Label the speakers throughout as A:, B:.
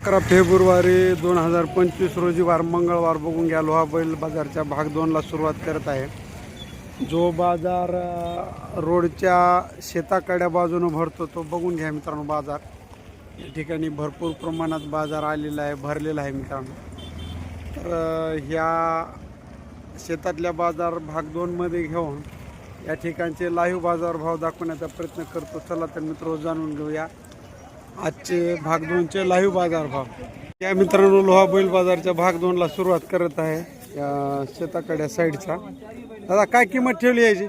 A: अकरा फेब्रुवारी दोन हजार पंचवीस रोजी वार मंगळवार बघून घ्या. लोहा बैल बाजारच्या भाग दोनला सुरुवात करत आहे. जो बाजार रोडच्या शेताकड्या बाजूनं भरतो तो बघून घ्या मित्रांनो बाजार. या ठिकाणी भरपूर प्रमाणात बाजार आलेला आहे भरलेला आहे मित्रांनो. तर ह्या शेतातल्या बाजार भाग दोनमध्ये घेऊन या ठिकाणचे लाईव्ह बाजार भाव दाखवण्याचा प्रयत्न करतो. चला तर मित्र जाणून घेऊया. आजचे भाग दोनचे लाईव्ह बाजार भाव. या मित्रांनो लोहा बैल बाजारच्या भाग दोनला सुरुवात करत आहे या शेताकड्या साईडचा. दादा काय किंमत ठेवली याची?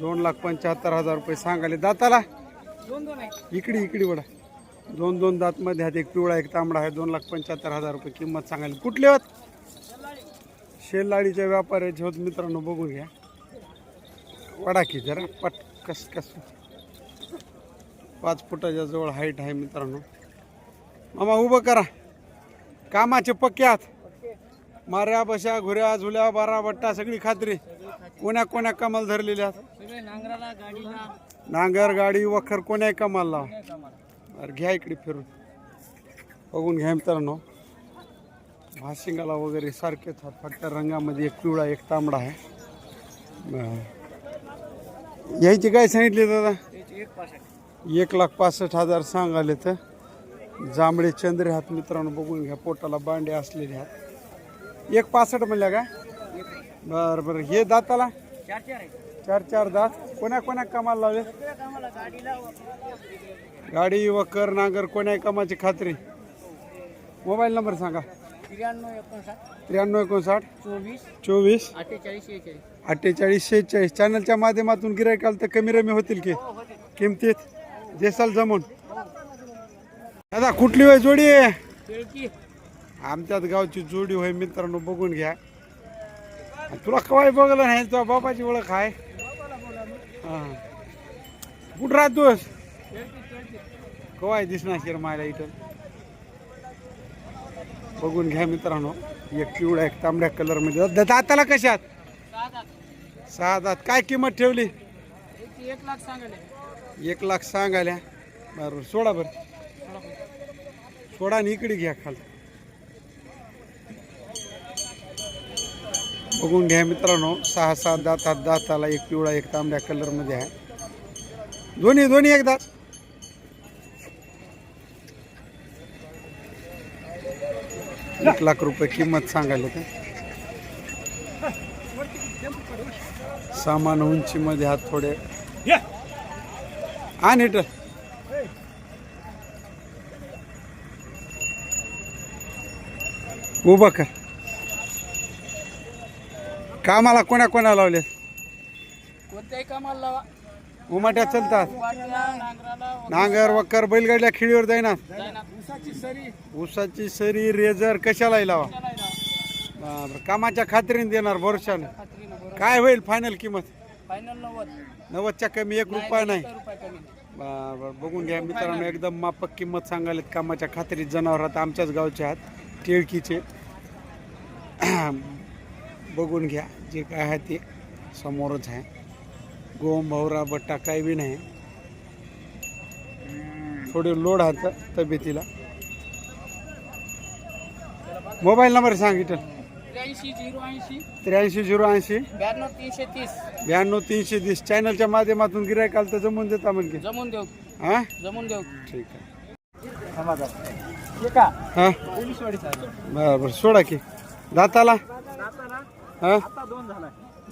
A: दोन लाख पंच्याहत्तर हजार रुपये सांगाले दाताला? इकडे इकडे वडा. दोन दोन दात मध्ये आहेत. एक पिवळा एक तांबडा आहे. दोन लाख पंच्याहत्तर हजार रुपये किंमत सांगायला. कुठले होत? शेलाडीच्या व्यापाऱ्याचे होत. मित्रांनो बघून घ्या. वडा की जरा पट कस कस. पाच फुटाच्या जवळ हाईट आहे मित्रांनो. मामा उभं करा. कामाचे पक्के आहात माऱ्या बशा घुऱ्या झुल्या बारा बट्टा सगळी खात्री. कोण्या कोण्या कामाला धरलेल्या आहात? नांगर गाडी वखर कोण्या कामाला लावा अरे घ्या इकडे फिरून. बघून घ्या मित्रांनो. भाशिंगाला वगैरे सारखेच आहेत. फक्त रंगामध्ये एक पिवळा एक तांबडा आहे. यायची काय सांगितली दादा?
B: एक
A: लाख पासष्ट हजार सांगाले तर. जांभळे चंद्रे हात मित्रांनो बघून घ्या पोटाला बांडे असलेले हात. एक पासष्ट म्हणल्या का? बरं बरं. हे दाताला?
B: चार चार आहे
A: चार चार दात. कोण्या कोण्या कामाला लावले? गाडी वकर नांगर कोण्या कामाची खात्री? मोबाईल नंबर सांगा.
B: त्र्याण्णव एकोणसाठ.
A: त्र्याण्णव एकोणसाठ.
B: चोवीस.
A: चोवीस.
B: अठ्ठेचाळीस शेहेचाळीस.
A: अठ्ठेचाळीस शेहेचाळीस. चॅनलच्या माध्यमातून गिरायकाल तर कमी रमी होतील की? किमतीत? जेसाल जमून. दादा कुठली होय जोडी? आमच्याच गावची जोडी होय मित्रांनो बघून घ्या. तुला कवाय बघलं नाही तुझ्या बापाची ओळख आहे. हा. कुठं राहतोस? कवाय दिसणार शेर मायला इथं. बघून घ्या मित्रांनो एक पिवळा एक तांबड्या कलरमध्ये. द- दाताला कशात
B: सहा
A: दात. काय किंमत ठेवली?
B: एक लाख सांगाले
A: एक लाख सांगायला. बरोबर सोडा बरं. सोडा आणि इकडे घ्या खाल. बघून घ्या मित्रांनो सहा सात दातात दाताला एक पिवळा एक तांबड्या कलरमध्ये आहे. दोन्ही दोन्ही एक दात एक लाख रुपये किंमत सांगायला तर सामान उंचीमध्ये हात थोडे आण हिटर उभं कर. कामाला कोणा कोणा लावले
B: कोणत्याही कामाला लावा.
A: उमाट्या चलतात. नांगर वक्कर बैलगाडल्या खिळीवर जाईना.
B: उसाची सरी.
A: ऊसाची सरी रेजर कशालाही लावा. कामाच्या खात्रीने देणार भरोशानं.
B: बरोबर
A: काय होईल फायनल किंमत?
B: फायनल नव्वद.
A: नव्वदच्या कमी एक रुपया नाही.
B: सत्तर रुपये कमी
A: बरं बघून घ्या मित्रांनो एकदम मापक किंमत सांगायला कामाच्या खात्रीत जनावर आहेत आमच्याच गावचे आहेत टिळकीचे. बघून घ्या जे काय आहे ते समोरच आहे. गोम भवरा बट्टा काही बी नाही. थोडे लोड आहेत तब्येतीला. मोबाईल नंबर सांग इथं.
B: त्र्याऐंशी झिरो ऐंशी.
A: त्र्याऐंशी झिरो ऐंशी.
B: ब्याण्णव तीनशे तीस.
A: ब्याण्णव तीनशे तीस. चॅनलच्या माध्यमातून गिरायकाल तर जमून देता म्हणजे
B: जमून देऊ.
A: हां?
B: जमून देऊ.
A: ठीक आहे.
B: हे का?
A: हां? बरं बरं सोडा की. दाताला? हा?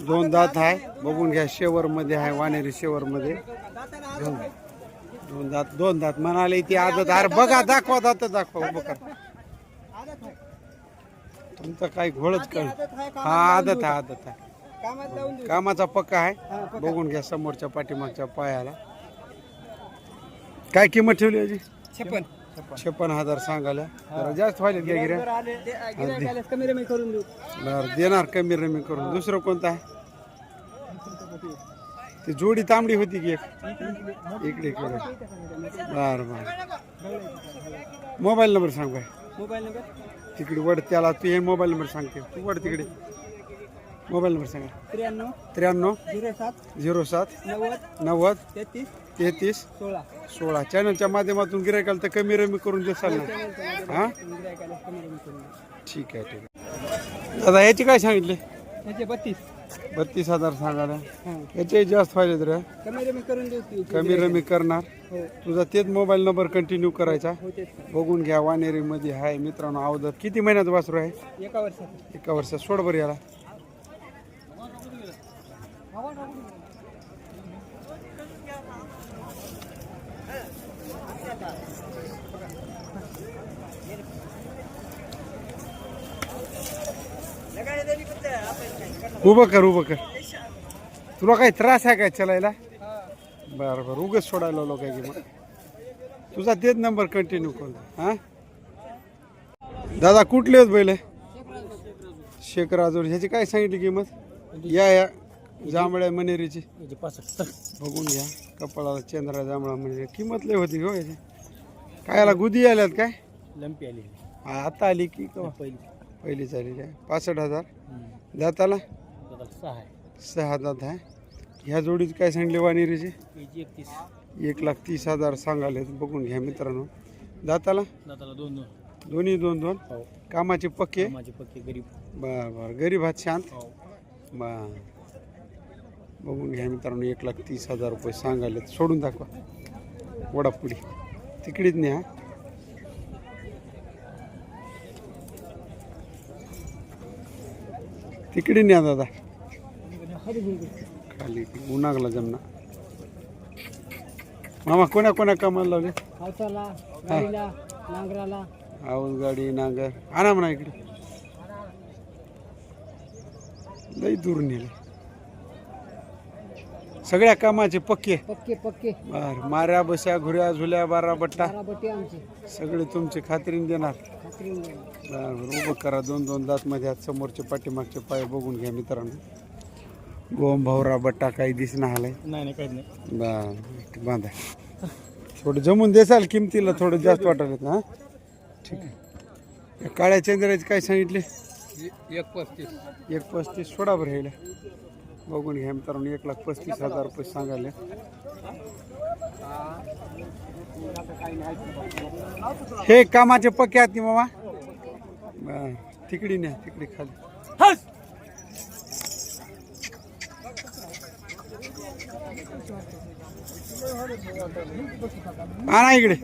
B: दोन
A: दात आहे. बघून घ्या शेवर मध्ये आहे वानेरी शेवर मध्ये दोन. दोन दात दोन दात. म्हणाले ती आदत. अरे बघा दाखवा दात दाखवा उभं कर. तुमचं काय घोळच कळ हा आदत आहे आदत आहे. कामाचा पक्का आहे. बघून घ्या समोरच्या पाठीमागच्या पायाला. काय किंमत ठेवली याची
B: छप्पन.
A: छप्पन. हजार सांगायला. जरा जास्त व्हायला घ्या गिऱ्या? बरं देणार कमी रमी करून. दुसरं कोणतं आहे? ती जोडी तांबडी होती की एक? इकडे इकडे. बरं बरं. मोबाईल नंबर सांग बाय
B: मोबाईल नंबर?
A: तिकडे वड त्याला तू हे मोबाईल नंबर सांगते. तू वड तिकडे. मोबाईल नंबर सांगा.
B: त्र्याण्णव.
A: त्र्याण्णव.
B: झिरो सात.
A: झिरो सात.
B: नव्वद.
A: नव्वद.
B: तेहतीस.
A: तेहतीस.
B: सोळा.
A: सोळा. चॅनलच्या माध्यमातून गिरायकाला तर कमी रमी करून देसाल ना हां
B: गिरायकाला कमी कमी करून देऊ.
A: ठीक आहे ठीक आहे. दादा याची काय सांगितले?
B: त्याचे बत्तीस.
A: बत्तीस हजार सांगायला.
B: हां.
A: याचे जास्त फायदे तर
B: कमी रमी करून देऊ ती- ती
A: कमी रमी करणार.
B: हो.
A: तुझा तेच मोबाईल नंबर कंटिन्यू करायचा.
B: हो तेच
A: बघून घ्या वानेरीमध्ये आहे मित्रांनो अवधर किती महिन्यात वासरू आहे?
B: एका वर्षात
A: एका वर्षात सोड बरं याला. उभं कर उभं कर. तुला काही त्रास आहे काय चलायला? बरं बरं. उगच सोडायला लावलो काय की मग? तुझा तेच नंबर कंटिन्यू कर हां? दादा कुठले आहेत बैल? शेख राजूर ह्याची काय सांगितली किंमत? या या. जांभळ्या मनेरीची. बघून घ्या. कपाळाला चंद्रा जांभळा मनेरी. किंमत लय होती हो याची. काय याला गुदी आल्यात काय?
B: लंपी आली
A: आता आली की?
B: पहिली.
A: पहिलीच आली काय पासष्ट हजार. दाताला?
B: सहा आहे.
A: सहा दात आहे. ह्या जोडीची काय सांगली वानेरीची
B: याची एकतीस.
A: एक लाख तीस हजार सांगाले बघून घ्या मित्रांनो. दाताला?
B: दाताला दोन दोन.
A: दोन्ही दोन दोन?
B: हो.
A: कामाचे पक्के?
B: माझे पक्के गरीब.
A: बर बर. गरीब आहात शांत?
B: हो.
A: बर. बघून घ्या मित्रांनो एक लाख तीस हजार रुपये सांगायले सोडून दाखवा. वडापुडी तिकडीच न्या. तिकडे न्या दादा. खाली उन्हागला जमना मामा कोणा कोणा कामाला लावले?
B: हावसाला गाडीला नांगराला.
A: आऊस गाडी नांगर. आणा म्हणा इकडे. लई दूर नेले. सगळ्या कामाचे पक्के?
B: पक्के पक्के.
A: बर. माऱ्या बशा घुऱ्या झुल्या बारा बट्टा.
B: आमचे.
A: सगळे तुमचे खात्रीने देणार. बर बर. उभं करा. दोन दोन दात मध्ये समोरचे पाठीमागचे पाय बघून घ्या मित्रांनो. गोम भावरा बट्टा काही दिसना आलाय.
B: नाही नाही काहीच नाही.
A: बर बांधा. थोडं जमून देसाल किमतीला थोडं जास्त वाटायला हा? ठीक आहे. या काळ्या चंद्राचे काय सांगितले?
B: एक पस्तीस.
A: एक पस्तीस सोडा बरं ह्याला. बघून घ्या मित्रांनो एक लाख पस्तीस हजार रुपये सांगायले. हे कामाचे पक्के आहेत की मामा? बरं, तिकडी न्या तिकडी खाली. आणा इकडे.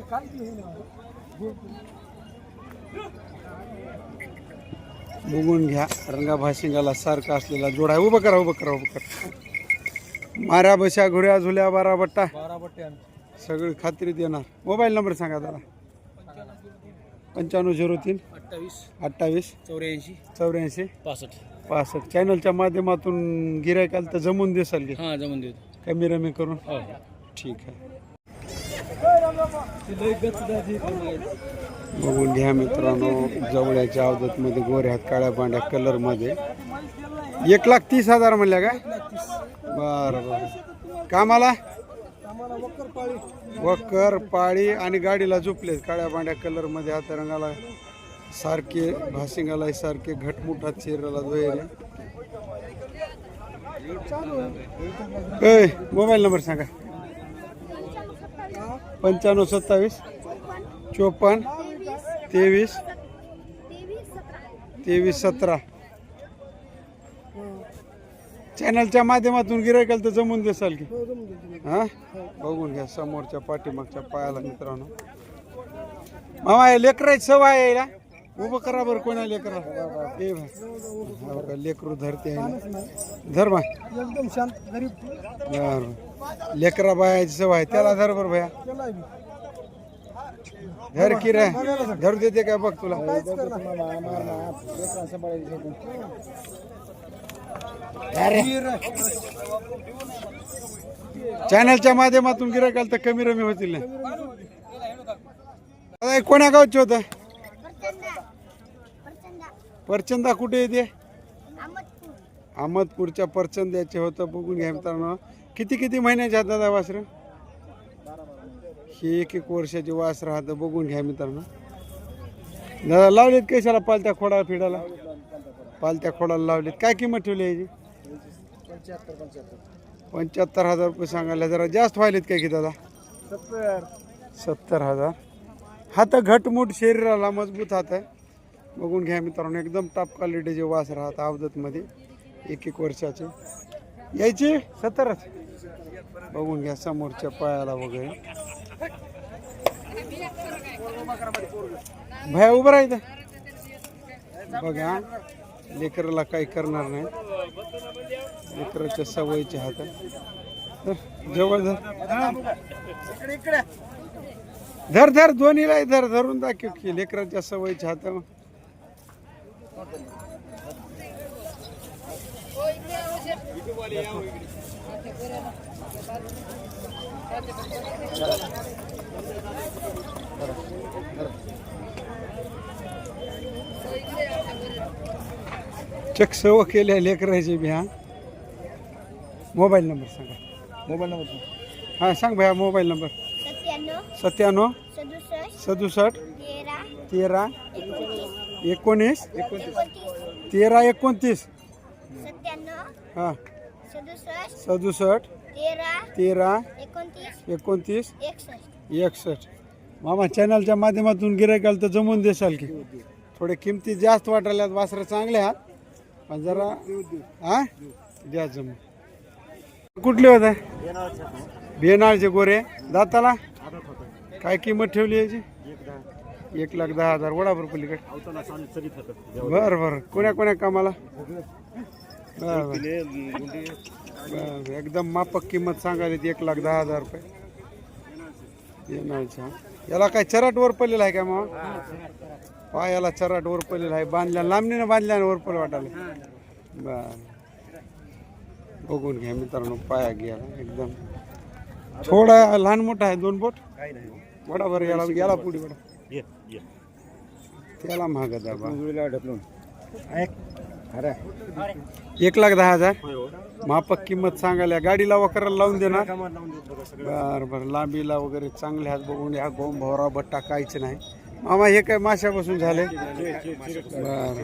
A: बघून घ्या रंगा भाशिंगाला सारखा असलेला जोडा आहे. उभं करा उभं करा उभं करा. माऱ्या बशा घुऱ्या झुल्या बारा बट्टा. सगळी खात्री देणार मोबाईल नंबर सांगा दादा पंच्याण्णव झिरो तीन.
B: अठ्ठावीस.
A: अठ्ठावीस.
B: चौऱ्याऐंशी.
A: चौऱ्याऐंशी.
B: पासष्ट.
A: पासष्ट. चॅनलच्या माध्यमातून गिरायकाला तर जमून देसाल
B: हां जमून देतो.
A: कमी रमी करून.
B: हो.
A: ठीक आहे. बघून घ्या मित्रांनो जवळच्या अवधतमध्ये गोऱ्या काळ्या पांढऱ्या कलरमध्ये एक लाख तीस हजार म्हणल्या काय? बरं बरं. कामाला? वकर पाळी आणि गाडीला झोपलेत. काळ्या पांढऱ्या कलरमध्ये हात रंगाला सारखे भासिंगाला सारखे घटमुठात शरीराला दोयरे ए मोबाईल नंबर सांगा. पंच्याण्णव सत्तावीस चोपन्न तेवीस तेवीस सतरा. चॅनलच्या माध्यमातून गिरायकाल तर जमून देसाल की? हां? बघून घ्या समोरच्या पाठीमागच्या पायाला मित्रांनो. मामा हे लेकराची सवय आहे उभं करा बरं कोणा लेकरा ए हा बघा, लेकरू धरते धर बा
B: एकदम शांत गरीब.
A: बरं. लेकरा बायाची सवय आहे त्याला धर बरं भया. धर की रे धर. देते काय बघ तुला? चॅनलच्या माध्यमातून गिरायकाल तर कमी रमी होतील ना. कोण्या गावचे होतं? परचंदा कुठे येते अहमदपूरच्या परचंद्याचे होतं बघून घ्या मित्रांनो. किती किती महिन्याचे आहेत दादा वासर? ही एक एक वर्षाची वास राहतं बघून घ्या मित्रांनो. दादा लावलेत कशाला पालत्या खोडा फिडाला पालत्या खोडाला लावलेत. काय किंमत ठेवली याची? पंच्याहत्तर हजार रुपये सांगायला जरा जास्त व्हायलेत काय की दादा?
B: सत्तर.
A: सत्तर हजार. हात घटमुट शरीराला मजबूत हात आहे. बघून घ्या मित्रांनो एकदम टॉप क्वालिटीचे वास राहत अवधतमध्ये एक एक वर्षाचे. यायची सत्तरच बघून घ्या समोरच्या पायाला वगैरे. भया उभं राहायचं बघा लेकराला काही करणार नाही. लेकराच्या सवयीच्या हात तर जवळ धर. धर धर दोन्हीला धर धरून दाखव की लेकराच्या सवयीच्या हात चक सव केल्या लेकराचे बी हा? मोबाईल नंबर सांगा.
B: मोबाईल नंबर
A: हां सांग भैया मोबाईल नंबर.
C: सत्त्याण्णव
A: सत्त्याण्णव
C: सदुसष्ट
A: सदुसष्ट
C: तेरा
A: तेरा एकोणीस.
C: एकोणतीस.
A: तेरा एकोणतीस. हां.
C: सदुसष्ट. तेरा.
A: तेरा.
C: एकोणतीस. एकसष्ट.
A: मामा चॅनलच्या माध्यमातून गिरायकाला तर जमून देसाल की? थोडे किमती जास्त वाटायला वासरं चांगले आहात. पण जरा हा? द्या जमून. कुठले होते? बेनाळचे गोरे. दाताला? काय किंमत ठेवली याची? एक लाख दहा हजार. वडाभर पलीकडे. बर बर. कोण्या कोण्या कामाला? बर बर. बर, एकदम मापक किंमत सांगायला एक लाख दहा हजार रुपये. येणारच्या याला काय चराट वर पडलेला आहे का मग पायाला चराट वर पडलेला आहे. बांधल्या लांबणीनं बांधल्या वर पडलं वाटायला. बर. बघून घ्या मित्रांनो पाया घ्यायला एकदम. थोडा लहान मोठा आहे दोन बोट? वडा बरं याला याला पुढे वडा. त्याला महाग दाबा. एक लाख दहा हजार. मापक किंमत सांगायला गाडीला वकराला लावून देणार बर बर. लांबीला वगैरे चांगले हात बघून या गोम भवरा बट्टा काहीच नाही. मामा हे काय माशापासून झाले? बर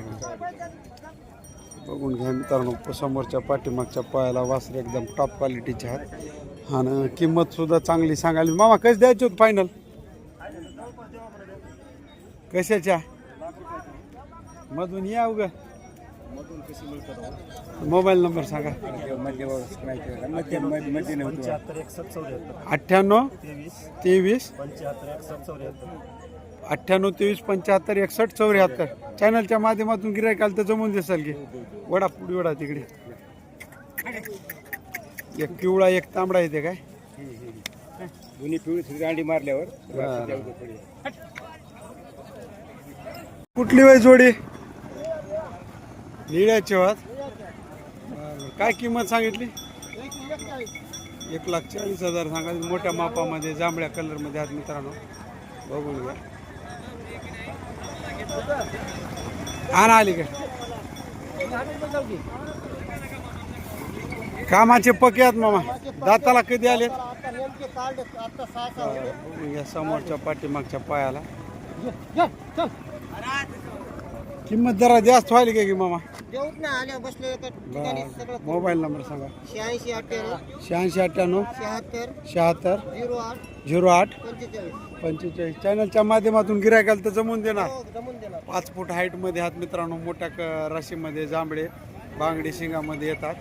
A: बघून घ्या मित्रांनो समोरच्या पाठीमागच्या पायाला वासरे एकदम टॉप क्वालिटीचे आहेत आणि किंमत सुद्धा चांगली सांगायला. मामा कसे द्यायचे होते फायनल कशाच्या? मधून या उग. मोबाईल नंबर सांगा. अठ्ठ्याण्णव तेवीस. अठ्ठ्याण्णव तेवीस पंच्याहत्तर एकसष्ट चौऱ्याहत्तर. चॅनलच्या माध्यमातून गिरायकाल तर जमून देसाल की. वडा पुढे वडा तिकडे. एक पिवळा एक तांबडा येते काय?
B: दोन्ही पिवळी दांडी मारल्यावर.
A: कुठली वय जोडी? निळ्याचे वाद काय किंमत सांगितली? एक लाख चाळीस हजार सांगा. मोठ्या मापामध्ये जांभळ्या कलरमध्ये आहात मित्रांनो. बघून घ्या. आणा आली का? कामाचे पके आहेत मामा. दाताला कधी आले बघून समोरच्या पाठीमागच्या पायाला. किंमत जरा जास्त व्हायली का की मामा?
D: देऊत ना आल्या बसले एका ठिकाणी
A: बरं.
D: सगळं
A: मोबाईल नंबर सांगा.
D: शहाऐंशी अठ्ठ्याण्णव.
A: शहाऐंशी अठ्ठ्याण्णव.
D: शहात्तर.
A: शहात्तर.
D: झिरो आठ.
A: झिरो आठ.
D: पंचेचाळीस.
A: पंचेचाळीस. चॅनलच्या माध्यमातून गिरायकाल तर जमून देणार.
D: हो, जमून देणार.
A: पाच फूट हाईटमध्ये हात मित्रांनो मोठ्या क राशीमध्ये जांभळे बांगडी शिंगामध्ये येतात.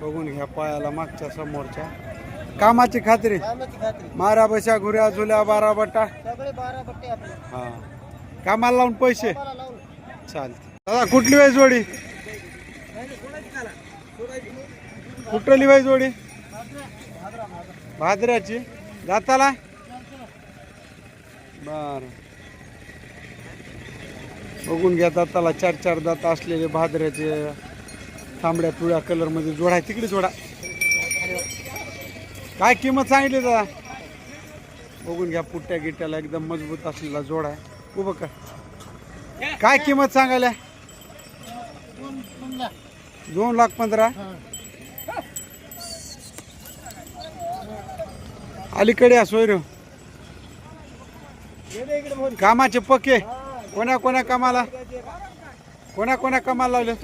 A: बघून घ्या पायाला मागच्या समोरच्या. कामाची खात्री.
D: कामाची खात्री.
A: मारा बशा घुऱ्या झुल्या बारा बटा
D: सगळे बारा आपले.
A: हा. कामाला लावून पैसे.
D: मला लावून.
A: चालते दादा कुठली वेळ जोडी? कुठली वेळ जोडी? भादऱ्याची दाताला बर. बघून घ्या दाताला चार चार दात असलेले भादऱ्याचे तांबड्या पिवळ्या कलरमध्ये जोडा आहे. तिकडे जोडा. काय किंमत सांगितली दादा? बघून घ्या पुट्ट्या गिट्ट्याला एकदम मजबूत असलेला जोडा आहे. उभं कर. काय किंमत सांगायला? दोन लाख. पंधरा? अलीकडे या सोयरे. कामाचे पक्के. कोण्या कोण्या कामाला? कोण्या कोण्या कामाला लावले?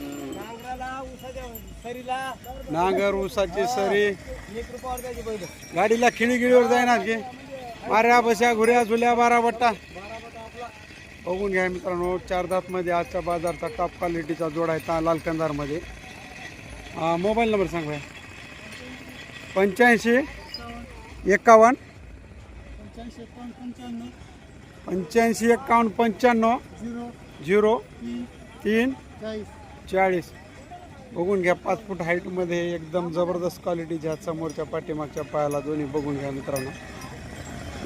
D: सरीला.
A: नांगर ऊसाची सरी. गाडीला खिळी गिळीवर जाईना की? माऱ्या बशा घुऱ्या झुल्या बारा बट्टा. बघून घ्या मित्रांनो चार दातमध्ये आजच्या बाजारचा टॉप क्वालिटीचा जोड आहे ता लालकंदारमध्ये मोबाईल नंबर सांग भाई. पंच्याऐंशी एकावन्न.
D: पंच्याऐंशी एकावन्न पंच्याण्णव.
A: पंच्याऐंशी एकावन्न पंच्याण्णव
D: झिरो
A: झिरो तीन
D: चाळीस.
A: चाळीस बघून घ्या पाच फूट हाईटमध्ये एकदम जबरदस्त क्वालिटीच्या समोरच्या पाठीमागच्या पायाला दोन्ही बघून घ्या मित्रांनो.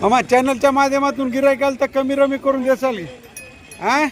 A: मामा चॅनलच्या माध्यमातून गिरायकाल तर कमी रमी करून देसाल की? हा